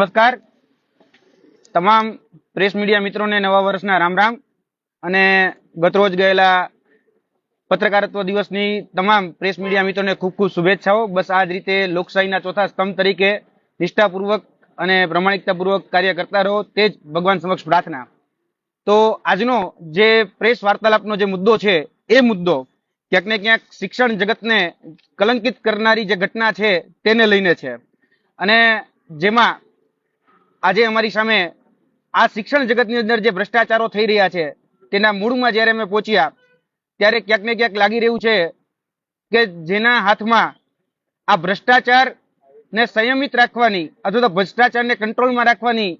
નમસ્કાર. તમામ press media મિત્રોને નવા વર્ષના રામ રામ અને ગતરોજ ગયેલા પત્રકારત્વ દિવસની તમામ પ્રેસ મીડિયા મિત્રોને ખૂબ ખૂબ શુભેચ્છાઓ. બસ આ જ રીતે લોકશાહીના ચોથા સ્તંભ તરીકે નિષ્ઠાપૂર્વક અને પ્રમાણિકતાપૂર્વક કાર્ય કરતા રહો તે જ ભગવાન સમક્ષ પ્રાર્થના. તો આજનો જે પ્રેસ વાર્તાલાપનો જે મુદ્દો છે, એ મુદ્દો ક્યાંક ને ક્યાંક શિક્ષણ જગતને કલંકિત કરનારી જે ઘટના છે, તેને લઈને છે. અને જેમાં આજે અમારી સામે આ શિક્ષણ જગતની અંદર જે ભ્રષ્ટાચારો થઈ રહ્યા છે, તેના મૂળમાં જ્યારે અમે પહોંચ્યા, ત્યારે ક્યાંક ને ક્યાંક લાગી રહ્યું છે કે જેના હાથમાં આ ભ્રષ્ટાચાર ને સંયમિત રાખવાની અથવા તો ભ્રષ્ટાચારને કંટ્રોલમાં રાખવાની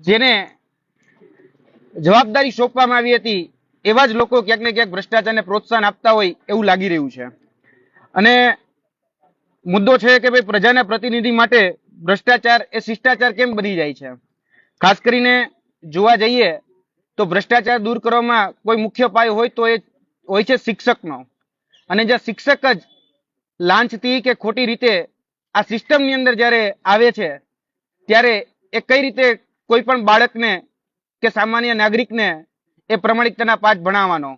જેને જવાબદારી સોંપવામાં આવી હતી, એવા જ લોકો ક્યાંક ને ક્યાંક ભ્રષ્ટાચારને પ્રોત્સાહન આપતા હોય એવું લાગી રહ્યું છે. અને મુદ્દો છે કે ભાઈ પ્રજાના પ્રતિનિધિ માટે ભ્રષ્ટાચાર એ શિષ્ટાચાર કેમ બની જાય છે? ખાસ કરીને જોવા જઈએ તો ભ્રષ્ટાચાર દૂર કરવામાં કોઈ મુખ્ય પાયો હોય તો એ હોય છે શિક્ષકનો. અને જે શિક્ષક જ લાંચથી કે ખોટી રીતે આ સિસ્ટમની અંદર જ્યારે આવે છે, ત્યારે એ કઈ રીતે કોઈ પણ બાળકને કે સામાન્ય નાગરિકને એ પ્રમાણિકતાના પાઠ ભણાવવાનો.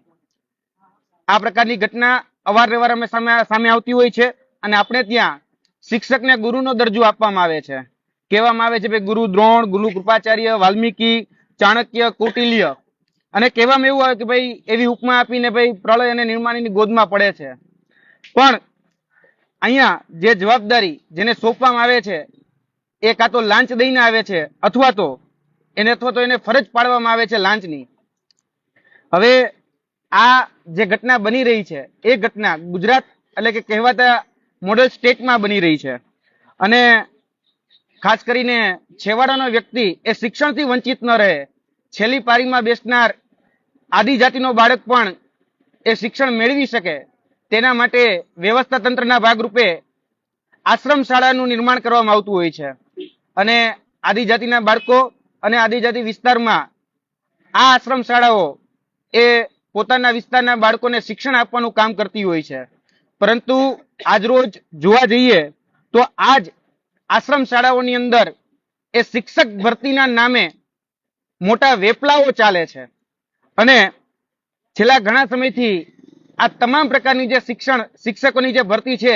આ પ્રકારની ઘટના અવારનવાર અમે સામે સામે આવતી હોય છે અને આપણે ત્યાં શિક્ષકને ગુરુનો દરજ્જો આપવામાં આવે છે. કહેવામાં આવે છે ભાઈ ગુરુ દ્રોણ, ગુરુ કૃપાચાર્ય, વાલ્મીકી, ચાણક્ય, કૌટિલ્ય. અને કહેવામાં એવું આવે કે ભાઈ એવી ઉપમા આપીને ભાઈ પ્રલય અને નિર્માણની ગોદમાં પડે છે. પણ અહીંયા જે જવાબદારી જેને સોંપવામાં આવે છે, એ કાં તો લાંચ દઈને આવે છે, અથવા તો એને અથવા તો એને ફરજ પાડવામાં આવે છે લાંચની. હવે આ જે ઘટના બની રહી છે, એ ઘટના ગુજરાત એટલે કે કહેવાતા મોડલ સ્ટેટમાં બની રહી છે. અને ખાસ કરીને છેવાડાનો વ્યક્તિ એ શિક્ષણથી વંચિત ન રહે. છેલ્લી પારીમાં બેસનાર આદિજાતિનો બાળક પણ એ શિક્ષણ મેળવી શકે. તેના માટે વ્યવસ્થા તંત્રના ભાગરૂપે આશ્રમ શાળાનું નિર્માણ કરવામાં આવતું હોય છે. અને આદિજાતિના બાળકો અને આદિજાતિ વિસ્તારમાં આ આશ્રમ શાળાઓ એ પોતાના વિસ્તારના બાળકોને શિક્ષણ આપવાનું કામ કરતી હોય છે. પરંતુ આજરોજ જોવા જઈએ તો આજ આશ્રમ શાળાઓની અંદર એ શિક્ષક ભરતીના નામે મોટા વેપલાઓ ચાલે છે. અને છેલ્લા ઘણા સમયથી આ તમામ પ્રકારની જે શિક્ષણ, શિક્ષકોની જે ભરતી છે,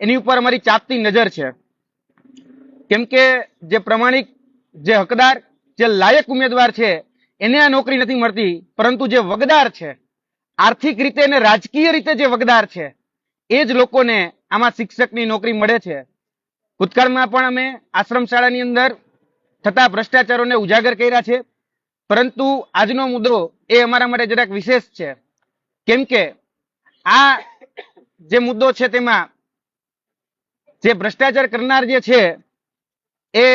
એની ઉપર અમારી ચાપતી નજર છે. કેમ કે જે પ્રમાણિક, જે હકદાર, જે લાયક ઉમેદવાર છે, એને આ નોકરી નથી મળતી, પરંતુ જે વગદાર છે, આર્થિક રીતે અને રાજકીય રીતે જે વગદાર છે એ જ લોકોને આમાં શિક્ષકની નોકરી મળે છે. ભૂતકાળમાં પણ અમે આશ્રમ શાળાની અંદર થતા ભ્રષ્ટાચારોને ઉજાગર કર્યા છે. પરંતુ આજનો મુદ્દો એ અમારા માટે જરાક વિશેષ છે. કેમ કે આ જે મુદ્દો છે તેમાં જે ભ્રષ્ટાચાર કરનાર જે છે, એ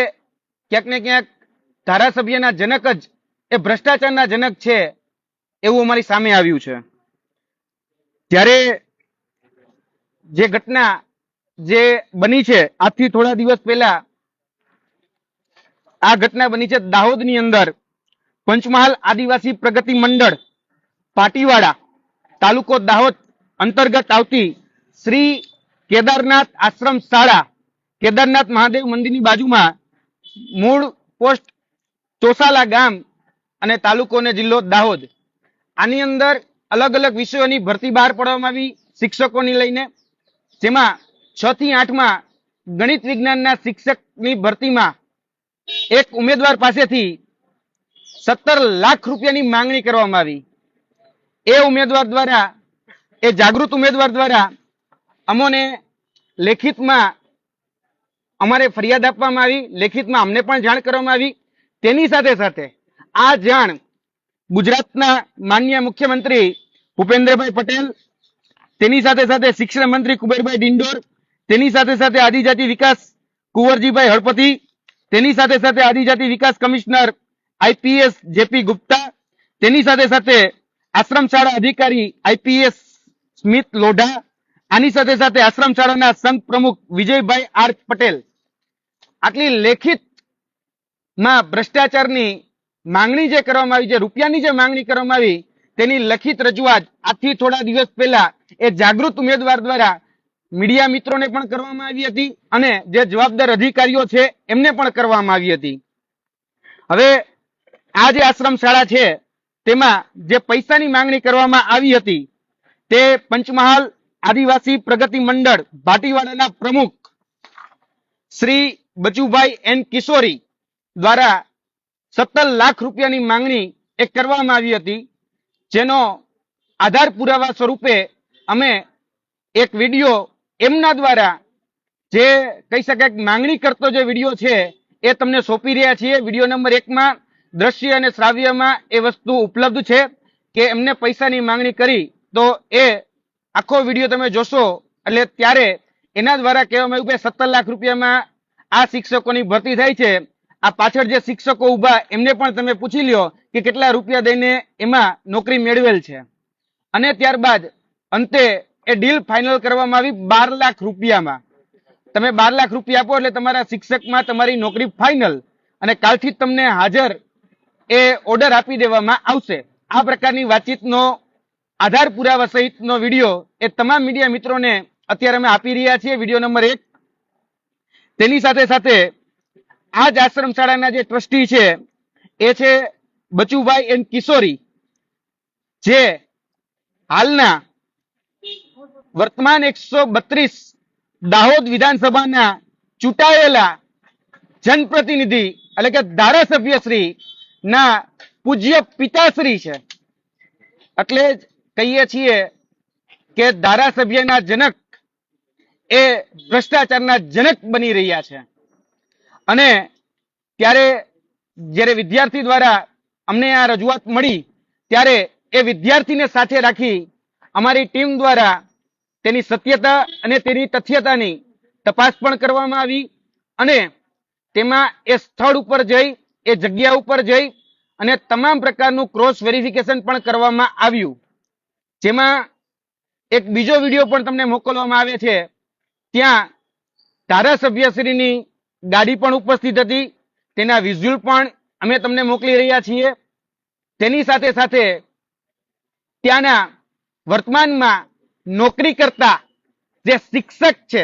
ક્યાંક ને ક્યાંક ધારાસભ્યના જનક જ, એ ભ્રષ્ટાચારના જનક છે એવું અમારી સામે આવ્યું છે. ત્યારે જે ઘટના જે બની છે, આજથી થોડા દિવસ પહેલા આ ઘટના બની છે દાહોદની અંદર. પંચમહાલ આદિવાસી પ્રગતિ મંડળ, પાટીવાડા, તાલુકો દાહોદ અંતર્ગત આવતી શ્રી કેદારનાથ આશ્રમ શાળા, કેદારનાથ મહાદેવ મંદિરની બાજુમાં મૂળ પોસ્ટ ચોસાલા ગામ અને તાલુકો ને જિલ્લો દાહોદ. આની અંદર અલગ અલગ વિષયોની ભરતી બહાર પાડવામાં આવી, શિક્ષકોની લઈને જેમાં છ થી આઠમાં ગણિત વિજ્ઞાનના શિક્ષકની ભરતીમાં એક ઉમેદવાર પાસેથી સત્તર લાખ રૂપિયાની માંગણી કરવામાં આવી. એ ઉમેદવાર દ્વારા, એ જાગૃત ઉમેદવાર દ્વારા અમોને લેખિતમાં અમારે ફરિયાદ આપવામાં આવી. લેખિતમાં અમને પણ જાણ કરવામાં આવી. તેની સાથે સાથે આ જાણ ગુજરાતના માન્ય મુખ્યમંત્રી ભૂપેન્દ્રભાઈ પટેલ તેની સાથે સાથે શિક્ષણ મંત્રી કુબેરભાઈ ડિંડોર, તેની સાથે સાથે આદિજાતિ વિકાસ કુંવરજીભાઈ હળપતિ, તેની સાથે સાથે આદિજાતિ વિકાસ કમિશનર આઈપીએસ જેપી ગુપ્તા, તેની સાથે સાથે આશ્રમ શાળા અધિકારી આઈપીએસ સ્મિત લોઢા, આની સાથે સાથે આશ્રમ શાળાના સંઘ પ્રમુખ વિજયભાઈ આર પટેલ. આટલી લેખિતમાં ભ્રષ્ટાચારની માંગણી જે કરવામાં આવી છે રૂપિયાની જે માંગણી કરવામાં આવી તેની લખિત રજૂઆત આજથી થોડા દિવસ પહેલા એ જાગૃત ઉમેદવાર દ્વારા મીડિયા મિત્રોને પણ કરવામાં આવી હતી અને જે જવાબદાર અધિકારીઓ છે એમને પણ કરવામાં આવી હતી. હવે આ જે આશ્રમ શાળા છે તેમાં જે પૈસાની માંગણી કરવામાં આવી હતી તે પંચમહાલ આદિવાસી પ્રગતિ મંડળ ભાટીવાડાના પ્રમુખ શ્રી બચુભાઈ એન કિશોરી દ્વારા સત્તર લાખ રૂપિયાની માંગણી એ કરવામાં આવી હતી. જેનો આધાર પુરાવા સ્વરૂપે અમે એક વીડિયો એમના દ્વારા જે કહી શકાય કે માંગણી કરતો જે વીડિયો છે, એ તમને સોંપી રહ્યા છીએ. વીડિયો નંબર એકમાં દ્રશ્ય અને શ્રાવ્યમાં એ વસ્તુ ઉપલબ્ધ છે કે એમને પૈસાની માંગણી કરી, તો એ આખો વીડિયો તમે જોશો, એટલે ત્યારે એના દ્વારા કહેવામાં આવ્યું કે સત્તર લાખ રૂપિયામાં આ શિક્ષકોની ભરતી થાય છે. આ પાછળ જે શિક્ષકો ઊભા એમને પણ તમે પૂછી લ્યો કે કેટલા રૂપિયા દઈને એમાં નોકરી મેળવેલ છે. અને ત્યારબાદ અંતે એ ડીલ ફાઇનલ કરવામાં આવી બાર લાખ રૂપિયામાં. તમે બાર લાખ રૂપિયા આપો એટલે તમારા શિક્ષકમાં તમારી નોકરી ફાઇનલ અને કાલથી તમને હાજર એ ઓર્ડર આપી દેવામાં આવશે. આ પ્રકારની વાતચીતનો આધાર પુરાવા સહિતનો વીડિયો એ તમામ મીડિયા મિત્રોને અત્યારે અમે આપી રહ્યા છીએ. વીડિયો નંબર એક. તેની સાથે સાથે આ જ આશ્રમ શાળાના જે ટ્રસ્ટી છે, એ છે બચુભાઈ એન્ડ કિશોરી, જે હાલના વર્તમાન એકસો બત્રીસ દાહોદ વિધાનસભાના ચૂંટાયેલા જનપ્રતિનિધિ એટલે કે ધારાસભ્યશ્રી ના પૂજ્ય પિતાશ્રી છે. એટલે જ કહીએ છીએ કે ધારાસભ્યના જનક એ ભ્રષ્ટાચારના જનક બની રહ્યા છે. અને ત્યારે જ્યારે વિદ્યાર્થી દ્વારા અમને આ રજૂઆત મળી ત્યારે એ વિદ્યાર્થીને સાથે રાખી અમારી ટીમ દ્વારા તેની સત્યતા અને તેની તથ્યતાની તપાસ પણ કરવામાં આવી અને તેમાં એ સ્થળ ઉપર જઈ, એ જગ્યા ઉપર જઈ અને તમામ પ્રકારનું ક્રોસ વેરિફિકેશન પણ કરવામાં આવ્યું. જેમાં એક બીજો વીડિયો પણ તમને મોકલવામાં આવે છે. ત્યાં ધારાસભ્યશ્રીની ગાડી પણ ઉપસ્થિત હતી. તેના વિઝ્યુઅલ પણ અમે તમને મોકલી રહ્યા છીએ. તેની સાથે સાથે ત્યાંના વર્તમાનમાં નોકરી કરતા જે શિક્ષક છે,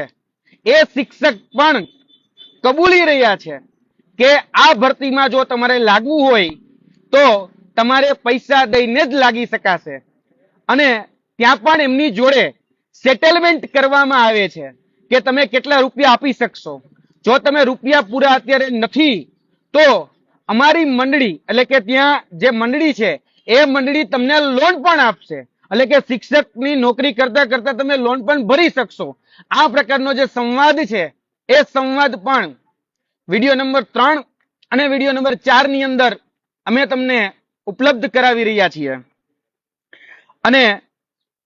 એ શિક્ષક પણ કબૂલી રહ્યા છે કે આ ભરતીમાં જો તમારે લાગવું હોય તો તમારે પૈસા દઈને જ લાગી શકાશે. અને ત્યાં પણ એમની જોડે સેટલમેન્ટ કરવામાં આવે છે કે તમે કેટલા રૂપિયા આપી શકશો. જો તમે રૂપિયા પૂરા અત્યારે નથી, તો અમારી મંડળી, એટલે કે ત્યાં જે મંડળી છે, એ મંડળી તમને લોન પણ આપશે. એટલે કે શિક્ષકની નોકરી કરતા કરતા તમે લોન પણ ભરી શકશો. આ પ્રકારનો જે સંવાદ છે, એ સંવાદ પણ વીડિયો નંબર ત્રણ અને વીડિયો નંબર ચારની અંદર અમે તમને ઉપલબ્ધ કરાવી રહ્યા છીએ. અને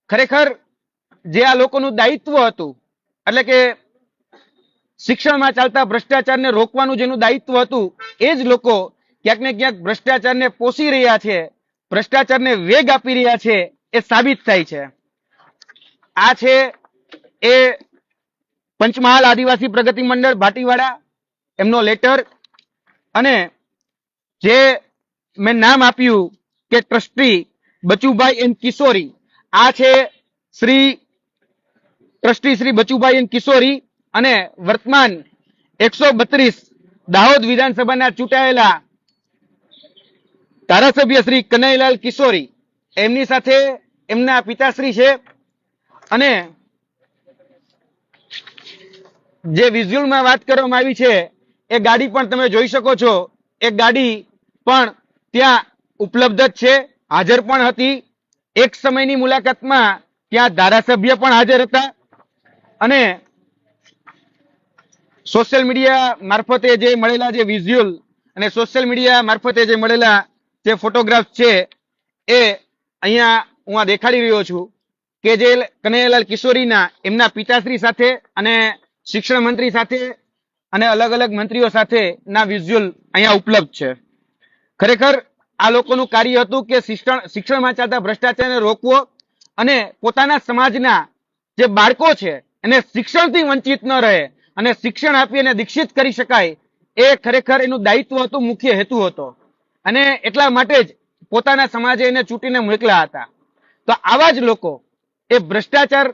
ખરેખર જે આ લોકોનું દાયિત્વ હતું, એટલે કે શિક્ષણમાં ચાલતા ભ્રષ્ટાચારને રોકવાનું જેનું દાયિત્વ હતું, એ જ લોકો ક્યાંક ને ક્યાંક ભ્રષ્ટાચારને પોષી રહ્યા છે, ભ્રષ્ટાચારને વેગ આપી રહ્યા છે એ સાબિત થાય છે. આ છે એ પંચમહાલ આદિવાસી પ્રગતિ મંડળ ભાટીવાડા, એમનો લેટર અને જે મેં નામ આપ્યું કે ટ્રસ્ટી બચુભાઈ એન કિશોરી. આ છે શ્રી, ટ્રસ્ટી શ્રી બચુભાઈ એન કિશોરી અને વર્તમાન એકસો બત્રીસ દાહોદ વિધાનસભાના ચૂંટાયેલા ધારાસભ્ય શ્રી કનૈલાલ કિશોરી એમની સાથે એમના પિતાશ્રી છે. અને જે વિઝ્યુઅલમાં વાત કરવામાં આવી છે, એ ગાડી પણ તમે જોઈ શકો છો. એ ગાડી પણ ત્યાં ઉપલબ્ધ જ છે. હાજર પણ હતી. એક સમયની મુલાકાતમાં ત્યાં ધારાસભ્ય પણ હાજર હતા. અને સોશિયલ મીડિયા મારફતે જે મળેલા જે વિઝ્યુઅલ અને સોશિયલ મીડિયા મારફતે જે મળેલા જે ફોટોગ્રાફ છે, એ અહીંયા હું આ દેખાડી રહ્યો છું કે જે કનૈયાલાલ કિશોરીના, એમના પિતાશ્રી સાથે અને શિક્ષણ મંત્રી સાથે અને અલગ અલગ મંત્રીઓ સાથે ના વિઝ્યુઅલ અહીંયા ઉપલબ્ધ છે. ખરેખર આ લોકોનું કાર્ય હતું કે શિક્ષણ શિક્ષણમાં ચાલતા ભ્રષ્ટાચારને રોકવો અને પોતાના સમાજના જે બાળકો છે, એને શિક્ષણથી વંચિત ન રહે અને શિક્ષણ આપી અને દીક્ષિત કરી શકાય, એ ખરેખર એનું દાયિત્વ હતું, મુખ્ય હેતુ હતો. અને એટલા માટે જ પોતાના સમાજે એને ચૂંટીને મોકલ્યા હતા. તો આવા જ લોકો એ ભ્રષ્ટાચાર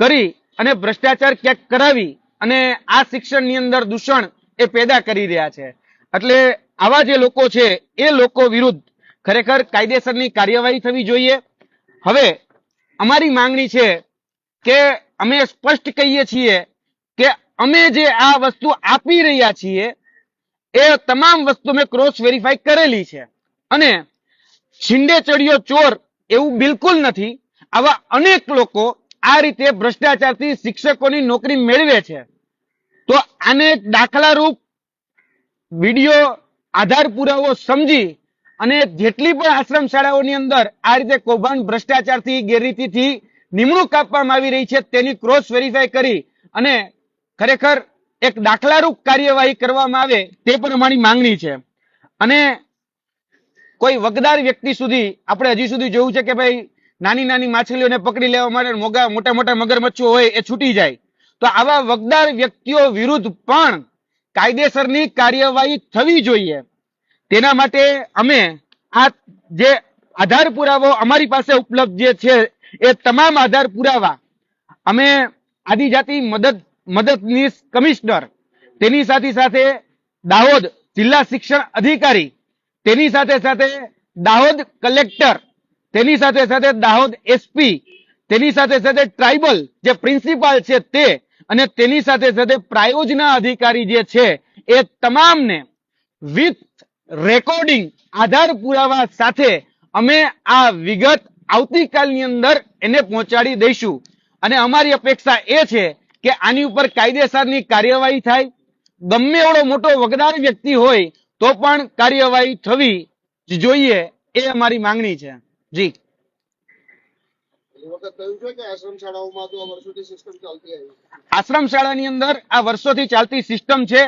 કરી અને ભ્રષ્ટાચાર ક્યાંક કરાવી અને આ શિક્ષણની અંદર દૂષણ એ પેદા કરી રહ્યા છે. એટલે આવા જે લોકો છે, એ લોકો વિરુદ્ધ ખરેખર કાયદેસરની કાર્યવાહી થવી જોઈએ. હવે અમારી માંગણી છે કે અમે સ્પષ્ટ કહીએ છીએ કે અમે જે આ વસ્તુ આપી રહ્યા છીએ એ તમામ વસ્તુ મેં ક્રોસ વેરીફાઈ કરેલી છે. અને છીંડે ચડિયો ચોર એવું બિલકુલ નથી. આવા અનેક લોકો આ રીતે ભ્રષ્ટાચારથી શિક્ષકોની નોકરી મેળવે છે. તો આને દાખલારૂપ વીડિયો આધાર પુરાવો સમજી અને જેટલી પણ આશ્રમ શાળાઓની અંદર આ રીતે કૌભાંડ ભ્રષ્ટાચારથી, ગેરરીતિથી નિમણૂક આપવામાં આવી રહી છે તેની ક્રોસ વેરીફાઈ કરી અને ખરેખર એક દાખલારૂપ કાર્યવાહી કરવામાં આવે તે પણ અમારી માંગણી છે. અને કોઈ વગદાર વ્યક્તિ સુધી આપણે હજી સુધી જોયું છે કે ભાઈ નાની નાની માછલીઓને પકડી લેવા માટે મોગા મોટા મોટા મગરમચ્છો હોય એ છૂટી જાય. તો આવા વગદાર વ્યક્તિઓ વિરુદ્ધ પણ કાયદેસરની કાર્યવાહી થવી જોઈએ. તેના માટે અમે આ જે આધાર પુરાવો અમારી પાસે ઉપલબ્ધ જે છે એ તમામ આધાર પુરાવા અમે આદિજાતિ મદદ મદદનીશ કમિશનર, તેની સાથે સાથે દાહોદ જિલ્લા શિક્ષણ અધિકારી, તેની સાથે સાથે દાહોદ કલેક્ટર, તેની સાથે સાથે દાહોદ એસપી તેની સાથે સાથે ટ્રાઇબલ જે પ્રિન્સિપાલ છે તે અને તેની સાથે સાથે પ્રાયોજના અધિકારી જે છે એ તમામને વિથ રેકોર્ડિંગ આધાર પુરાવા સાથે અમે આ વિગત આવતીકાલની અંદર એને પહોંચાડી દઈશું. અને અમારી અપેક્ષા એ છે કે આની ઉપર કાયદેસરની કાર્યવાહી થાય? ગમે એવડો મોટો વગદાર વ્યક્તિ હોય તો પણ કાર્યવાહી થવી જોઈએ એ અમારી માંગણી છે. જી. આશ્રમ શાળાની અંદર આ વર્ષોથી ચાલતી સિસ્ટમ છે.